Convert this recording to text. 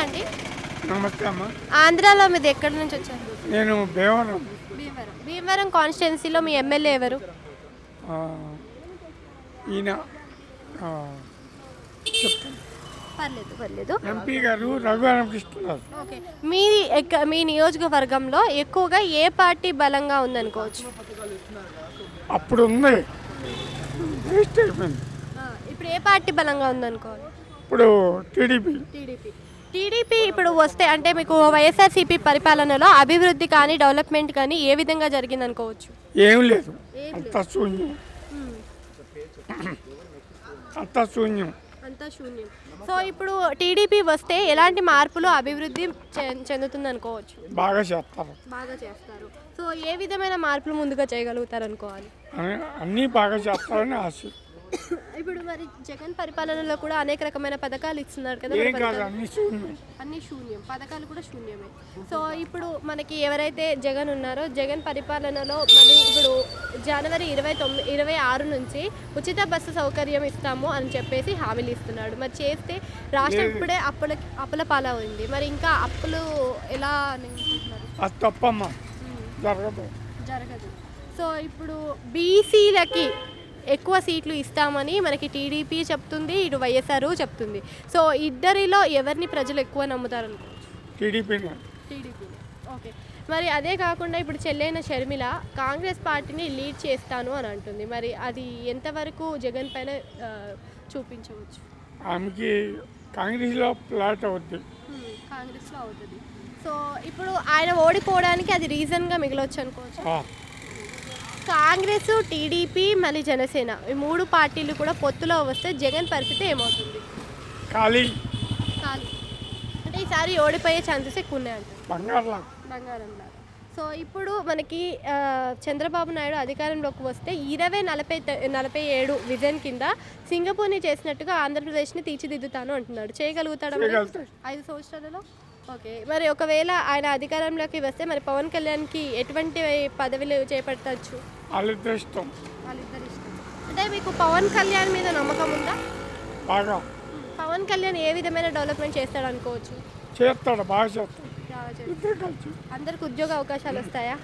అండి? నమస్తే అమ్మ. ఆంధ్రాలో మీది ఎక్కడి నుంచి వచ్చారు? నేను భీమవరం. భీమవరం. భీమవరం కాన్స్టిట్యున్సీలో మీ ఎమ్మెల్యే ఎవరు? ఈయన ఆ, చెప్తాను. పర్లేదు పర్లేదు. ఎంపీ గారు రఘువరం కృష్ణరాజు. ఓకే. మీ ఎక్క- మీ నియోజకవర్గంలో ఎక్కువగా ఏ పార్టీ బలంగా ఉందనుకోవచ్చు? అప్పుడు ఉంది. వేస్ట్ అయిపోయింది. ఇప్పుడు ఏ పార్టీ బలంగా ఉందనుకోవాలి ఇప్పుడు టీడీపీ. టీడీపీ. టీడీపీ ఇప్పుడు వస్తే అంటే మీకు వైఎస్ఆర్సీపీ పరిపాలనలో అభివృద్ధి కానీ డెవలప్మెంట్ కానీ ఏ విధంగా జరిగింది అనుకోవచ్చు? ఏం లేదు. అంత శూన్యం. అంత శూన్యం. అంతా శూన్యం. సో ఇప్పుడు టీడీపీ వస్తే ఎలాంటి మార్పులు అభివృద్ధి చెందుతుంది అనుకోవచ్చు? బాగా చేస్తారు. బాగా చేస్తారు. సో ఏ విధమైన మార్పులు ముందుగా చేయగలుగుతారు అనుకోవాలి? అని- అన్నీ బాగా చేస్తారని ఆశ. ఇప్పుడు మరి జగన్ పరిపాలనలో కూడా అనేక రకమైన పథకాలు ఇస్తున్నారు కదా మరి పథకాలు- అన్ని శూన్యం. పథకాలు కూడా శూన్యమే. సో ఇప్పుడు మనకి ఎవరైతే జగన్ ఉన్నారో జగన్ పరిపాలనలో మళ్ళీ ఇప్పుడు జనవరి ఇరవై తొమ్మిది ఇరవై ఆరు నుంచి ఉచిత బస్సు సౌకర్యం ఇస్తాము అని చెప్పేసి హామీలు ఇస్తున్నాడు మరి చేస్తే రాష్ట్రం ఇప్పుడే అప్పుల అప్పుల పాలైంది మరి ఇంకా అప్పులు ఎలా అని అనుకుంటున్నారు అది తప్పమ్మా. జరగదు. జరగదు. సో ఇప్పుడు బీసీలకి ఎక్కువ సీట్లు ఇస్తామని మనకి టీడీపీ చెప్తుంది ఇటు వైఎస్ఆర్ చెప్తుంది. సో ఇద్దరిలో ఎవరిని ప్రజలు ఎక్కువ నమ్ముతారు అనుకోవచ్చు? ఓకే. మరి అదే కాకుండా ఇప్పుడు చెల్లైన షర్మిల కాంగ్రెస్ పార్టీని లీడ్ చేస్తాను అని అంటుంది. మరి అది ఎంతవరకు జగన్ పైన చూపించవచ్చు? ఆమెకి కాంగ్రెస్లో ప్లాట్ అవుద్ది. కాంగ్రెస్లో అవుతుంది. సో ఇప్పుడు ఆయన ఓడిపోవడానికి అది రీజన్గా మిగలవచ్చు అనుకోవచ్చు కాంగ్రెస్ టీడీపీ మళ్ళీ జనసేన ఈ మూడు పార్టీలు కూడా పొత్తులో వస్తే జగన్ పరిస్థితి ఏమవుతుంది? ఖాళీ. ఖాళీ. అంటే ఈసారి ఓడిపోయే ఛాన్సెస్ ఎక్కువ బంగారులా బంగారం. లాగా. సో ఇప్పుడు మనకి ఆ, చంద్రబాబు నాయుడు అధికారంలోకి వస్తే ఇరవై నలభై త- నలభై ఏడు విజన్ కింద సింగపూర్ని చేసినట్టుగా ఆంధ్రప్రదేశ్ని తీర్చిదిద్దుతాను అంటున్నాడు? చేయగలుగుతాడు. ఐదు సంవత్సరాలలో? ఓకే. మరి ఒకవేళ ఆయన అధికారంలోకి వస్తే మరి పవన్ కళ్యాణ్కి ఎటువంటి పదవిలు చేపట్టచ్చు? వాళ్ళిద్దరు ఇష్టం. వాళ్ళిద్దరి ఇష్టం. అంటే మీకు పవన్ కళ్యాణ్ మీద నమ్మకం ఉందా? బాగా. పవన్ కళ్యాణ్ ఏ విధమైన డెవలప్మెంట్ చేస్తాడు అనుకోవచ్చు? చేస్తాడు బాగా చేస్తాడు. అందరికి ఉద్యోగ అవకాశాలు వస్తాయా?